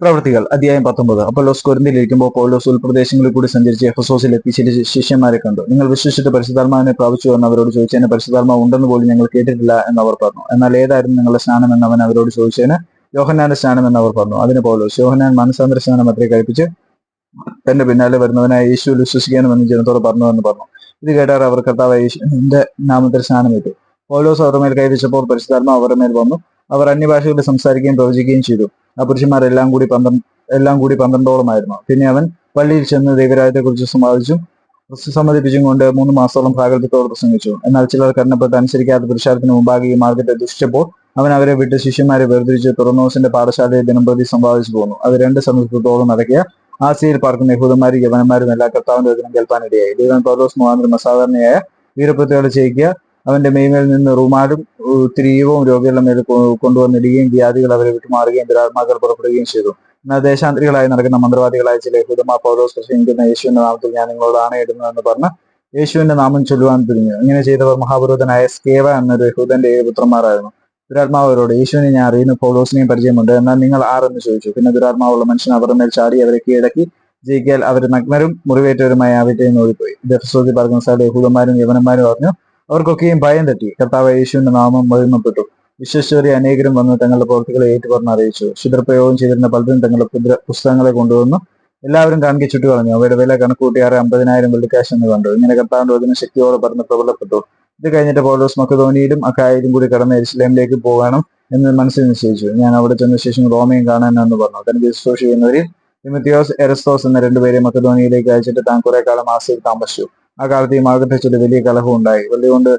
പ്രവൃത്തികൾ അധ്യായം പത്തൊമ്പത്. അപ്പോലോസ് കൊരിന്തിലിരിക്കുമ്പോൾ പൗലോസ് ഉൾപ്രദേശങ്ങളിൽ കൂടി സഞ്ചരിച്ച് എഫസോസിൽ എത്തി ചില ശിഷ്യന്മാരെ കണ്ടു. നിങ്ങൾ വിശ്വസിച്ചിട്ട് പരിശുദ്ധാത്മാവിനെ പ്രാപിച്ചു എന്ന് അവരോട് ചോദിച്ചതിന് പരിശുദ്ധാത്മാവ് ഉണ്ടെന്ന് പോലും ഞങ്ങൾ കേട്ടിട്ടില്ല എന്ന് അവർ പറഞ്ഞു. എന്നാൽ ഏതായിരുന്നു നിങ്ങളുടെ സ്നാനം എന്ന് അവൻ അവരോട് ചോദിച്ചതിന് യോഹന്നാന്റെ സ്നാനം എന്ന് അവർ പറഞ്ഞു. അതിന് പൗലോസ് യോഹന്നാൻ മാനസാന്തര സ്നാനം അത്രേ കഴിപ്പിച്ച് തന്റെ പിന്നാലെ വരുന്നവനായ യേശുവിൽ വിശ്വസിക്കണമെന്ന് ജനത്തോട് പറഞ്ഞു എന്ന് പറഞ്ഞു. ഇത് കേട്ടാർ അവർ കർത്താവ് യേശുവിന്റെ നാമത്തിൽ സ്നാനമിട്ടു പൗലോസ് അവരുടെ മേൽ കൈവച്ചപ്പോൾ പരിശുദ്ധാത്മാവ് അവരുടെ മേൽ വന്നു. അവർ അന്യഭാഷകളിൽ സംസാരിക്കുകയും പ്രവചിക്കുകയും ചെയ്തു. പുരുഷന്മാരെല്ലാം കൂടി പന്ത്രണ്ട് എല്ലാം കൂടി പന്ത്രണ്ടോളമായിരുന്നു. പിന്നെ അവൻ പള്ളിയിൽ ചെന്ന് ദൈവരാജ്യത്തെ കുറിച്ച് സമ്മതിച്ചും സമ്മതിപ്പിച്ചും കൊണ്ട് മൂന്ന് മാസത്തോളം പ്രാഗൽഭ്യത്തോട് പ്രസംഗിച്ചു. എന്നാൽ ചിലർ കരണപ്പെട്ട് അനുസരിക്കാത്ത പുരുഷാരത്തിന് മുമ്പാകെ ഈ മാർഗത്തെ ദുഷിച്ചപ്പോൾ അവൻ അവരെ വിട്ട് ശിഷ്യന്മാരെ വേർതിരിച്ച് തുറന്നോസിന്റെ പാഠശാലയെ ദിനംപ്രതി സമ്പാദിച്ചു പോന്നു. അത് രണ്ട് സമയത്തോളം നടക്കിയ ആസിയയിൽ പാർക്കുന്ന യഹൂദന്മാരും യവനന്മാരും എല്ലാ കർത്താവിന്റെ വചനം കേൾപ്പാനിടയായി. ദൈവം പൗലോസ് മുഖാന്തരം അസാധാരണയായ വീരപ്രത്യോടെ ചെയ്യിക്കുക അവന്റെ മേമേൽ നിന്ന് റുമാലും തിരിയവും രോഗികളുടെ മേൽ കൊണ്ടുവന്നിടുകയും വ്യാധികൾ അവരെ വിട്ടുമാറുകയും ദുരാത്മാക്കൾ പുറപ്പെടുകയും ചെയ്തു. എന്നാൽ ദേശാന്തരികളായി നടക്കുന്ന മന്ത്രവാദികളായ ചില ഹുദമാ പൗലോസ് പ്രസംഗിക്കുന്ന യേശുവിന്റെ നാമത്തിൽ ഞാൻ നിങ്ങളോട് ആണയിടുന്നു എന്ന് പറഞ്ഞ് യേശുവിന്റെ നാമം ചൊല്ലുവാൻ തുടങ്ങി ഇങ്ങനെ ചെയ്തവർ മഹാപുരോധനായ സ്കേവ എന്നൊരു യഹൂദന്റെ ഏഴ് പുത്രന്മാരായിരുന്നു ദുരാത്മാവരോട് യേശുവിനെ ഞാൻ അറിയുന്നു പൗലോസിനെയും പരിചയമുണ്ട് എന്നാൽ നിങ്ങൾ ആരെന്ന് ചോദിച്ചു. പിന്നെ ദുരാത്മാവുള്ള മനുഷ്യൻ അവരുടെ മേൽ ചാടി അവരെ കീഴടക്കി ജയിക്കാൽ അവർ നഗ്നരും മുറിവേറ്റവരുമായി അവിടെ നിന്ന് ഓടിപ്പോയി. ദഫസോദി പറഞ്ഞ സ്ഥലം യഹൂദന്മാരും യവനന്മാരും പറഞ്ഞു അവർക്കൊക്കെയും ഭയം തെറ്റി. കർത്താവ് യേശുവിന്റെ നാമം മഹിമപ്പെട്ടു. വിശ്വസ്വരി അനേകരും വന്ന് തങ്ങളുടെ പ്രവർത്തികളെ ഏറ്റുപറഞ്ഞ് അറിയിച്ചു. ക്ഷുദ്രപ്രയോഗം ചെയ്തിരുന്ന പലരും തങ്ങളുടെ പുതിയ പുസ്തകങ്ങളെ കൊണ്ടുവന്നു. എല്ലാവരും കാണിക്ക് ചുറ്റു കളഞ്ഞു അവരുടെ വില കണക്കൂട്ടി ആറ് അമ്പതിനായിരം വെള്ളിക്കാശ് എന്ന് കണ്ടു. ഇങ്ങനെ കർത്താവിന്റെ വചന ശക്തിയോടെ പറഞ്ഞ് പ്രബലപ്പെട്ടു. ഇത് കഴിഞ്ഞിട്ട് പൗലോസ് മക്കതോനിയിലും അക്കായയിലും കൂടി കടന്ന് എരിശിലേമിലേക്ക് പോകണം എന്ന് മനസ്സിൽ നിശ്ചയിച്ചു. ഞാൻ അവിടെ ചെന്ന ശേഷം റോമയും കാണാൻ എന്ന് പറഞ്ഞു. തനിക്ക് ശുശ്രൂഷ ചെയ്യുന്നവരിൽ തിമത്തിയോസ് എന്ന രണ്ടുപേരെ മക്കതോനിയിലേക്ക് അയച്ചിട്ട് താൻ കുറെ കാലം ആസയിൽ താമസിച്ചു. ആ കാലത്ത് ഈ മാർഗത്തെ ചൊല്ലി വലിയ കലഹം ഉണ്ടായി. വെള്ളികൊണ്ട്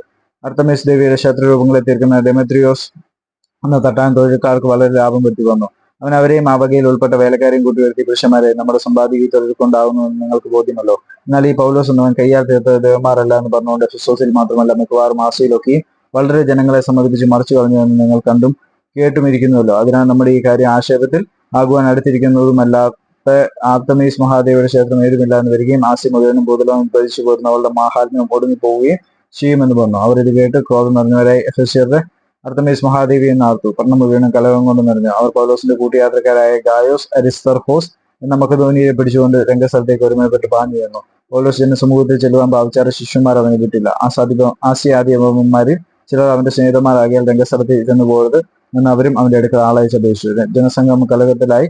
അർത്തമേസ് ദേവിയുടെ ശത്രുരൂപങ്ങളെ തീർക്കുന്ന ഡെമത്രിയോസ് എന്ന തട്ടാൻ തൊഴിൽക്കാർക്ക് വളരെ ലാഭം പറ്റി വന്നു. അവൻ അവരെയും അവകയിൽ ഉൾപ്പെട്ട വേലക്കാരെയും കൂട്ടി വരുത്തി പുരുഷന്മാരെ നമ്മുടെ സമ്പാദിക തൊഴിൽ കൊണ്ടാകുന്നു എന്ന് നിങ്ങൾക്ക് ബോധ്യമല്ലോ? എന്നാൽ ഈ പൗലോസ് എന്നവൻ കയ്യാൽ തീർത്ത ദേവന്മാരല്ല എന്ന് പറഞ്ഞുകൊണ്ട് ഫിസോസിൽ മാത്രമല്ല മിക്കവാറും ആസയിലൊക്കെയും വളരെ ജനങ്ങളെ സമ്മതിപ്പിച്ച് മറിച്ചു കളഞ്ഞു എന്ന് നിങ്ങൾ കണ്ടും കേട്ടും ഇരിക്കുന്നുവല്ലോ അതിനാൽ നമ്മുടെ ഈ കാര്യം ആക്ഷേപത്തിൽ ആകുവാൻ അടുത്തിരിക്കുന്നതുമല്ലാത്ത ആർത്തമീസ് മഹാദേവയുടെ ക്ഷേത്രം ഏതുമില്ല എന്ന് വരികയും ആസി മുഴുവനും ഭൂതലവും പതിച്ചു പോരുന്ന അവളുടെ മാഹാത്മ്യം ഒടുങ്ങി പോവുകയും ചെയ്യുമെന്ന് പറഞ്ഞു. അവർ ഇത് കേട്ട് ക്രോധം നിറഞ്ഞവരായി എഫേസ്യരുടെ അർത്തമീസ് മഹാദേവി എന്ന് ആർത്തു. പട്ടണം മുഴുവനും കലകം കൊണ്ട് നിറഞ്ഞു. അവർ പൗലോസിന്റെ കൂട്ടുയാത്രക്കാരായ ഗായോസ് അരിസ്തർഹോസ് എന്ന മക്കധോനിയെ പിടിച്ചുകൊണ്ട് രംഗസ്ഥലത്തേക്ക് ഒരുമയപ്പെട്ട് പാഞ്ഞു വന്നു പൗലോസ് ജനസമൂഹത്തിൽ ചെല്ലുവാൻ ഭാവിച്ചാറ് ശിഷ്യന്മാർ അവനെ ആസി ആസാദിക ആസിയാദിയമ്മമാരിൽ ചിലർ അവന്റെ സ്നേഹിതന്മാരാകിയാൽ രംഗസ്ഥലത്തിൽ ചെന്നു പോകരുത് എന്ന് അവരും അവന്റെ അടുക്കൽ ആളയച്ച് അപേക്ഷിച്ചു. ജനസംഘം കലകത്തിലായി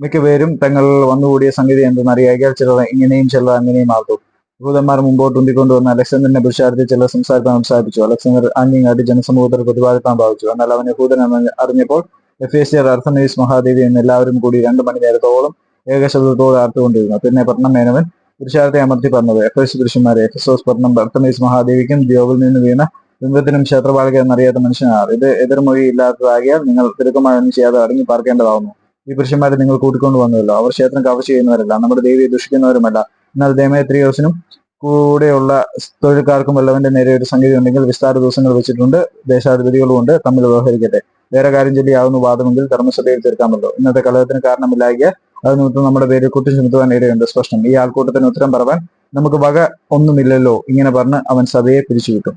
മിക്കപേരും തങ്ങൾ വന്നുകൂടിയ സംഗതി എന്തെന്ന് അറിയാകിയാൽ ചിലർ ഇങ്ങനെയും ചിലർ അങ്ങനെയും ആകും ഭൂതന്മാർ മുമ്പോട്ട് ഉന്തിക്കൊണ്ടുവന്ന അലക്സാണ്ടറിനെ പുരുഷാർത്ഥി ചിലർ സംസാരത്താൻ സംസാരിച്ചു അലക്സാണ്ടർ ആഞ്ഞിങ്ങാട്ടി ജനസമൂഹത്തിൽ പ്രതിപാദിക്കാൻ ഭാവിച്ചു. എന്നാൽ അറിഞ്ഞപ്പോൾ എഫ് അറിഞ്ഞപ്പോൾ എഫേസ്യർ അർത്ഥനീസ് മഹാദേവി എന്ന് എല്ലാവരും കൂടി രണ്ടു മണി നേരത്തോളം ഏകശബ്ദത്തോട് ആർത്തുകൊണ്ടിരുന്നു. പിന്നെ പട്ടണം മേനവൻ പുരുഷാരത്തെ അമർത്തി പറഞ്ഞത് എഫേസ് പുരുഷന്മാരെ എഫസോസ് പട്ടണം അർത്ഥനീസ് മഹാദേവിക്കും ദ്യോവിൽ നിന്ന് വീണ ബിംബത്തിനും ക്ഷേത്രപാലക എന്നറിയാത്ത മനുഷ്യനാണ്. ഇത് എതിർമൊഴി ഇല്ലാത്തതാകിയാൽ നിങ്ങൾ തിരുക്കമായൊന്നും ചെയ്യാതെ അടങ്ങി പാർക്കേണ്ടതാവുന്നു. ഈ പുരുഷന്മാരെ നിങ്ങൾ കൂട്ടിക്കൊണ്ടു വന്നതല്ലോ. അവർ ക്ഷേത്രം കവർ ചെയ്യുന്നവരല്ല. നമ്മുടെ ദേവിയെ ദുഷിക്കുന്നവരുമല്ല. എന്നാൽ ദേമേത്രിയോസിനും കൂടെയുള്ള തൊഴിൽക്കാർക്കും വല്ലവന്റെ നേരെ ഒരു സംഗതി ഉണ്ടെങ്കിൽ വിസ്താര ദിവസങ്ങൾ വെച്ചിട്ടുണ്ട്. ദേശാധിപതികളും ഉണ്ട്. തമ്മിൽ വ്യവഹരിക്കട്ടെ. വേറെ കാര്യം ചൊല്ലിയാവുന്ന വാദമെങ്കിൽ ധർമ്മസഭയിൽ തീർക്കാമല്ലോ. ഇന്നത്തെ കലഹത്തിന് കാരണമില്ലായ അത് നിമിത്തം നമ്മുടെ പേര് കുറ്റം ചുമത്തുവാൻ ഇടയുണ്ട് സ്പഷ്ടം. ഈ ആൾക്കൂട്ടത്തിന് ഉത്തരം പറവാൻ നമുക്ക് വക ഒന്നുമില്ലല്ലോ. ഇങ്ങനെ പറഞ്ഞ് അവൻ സഭയെ പിരിച്ചുവിട്ടു.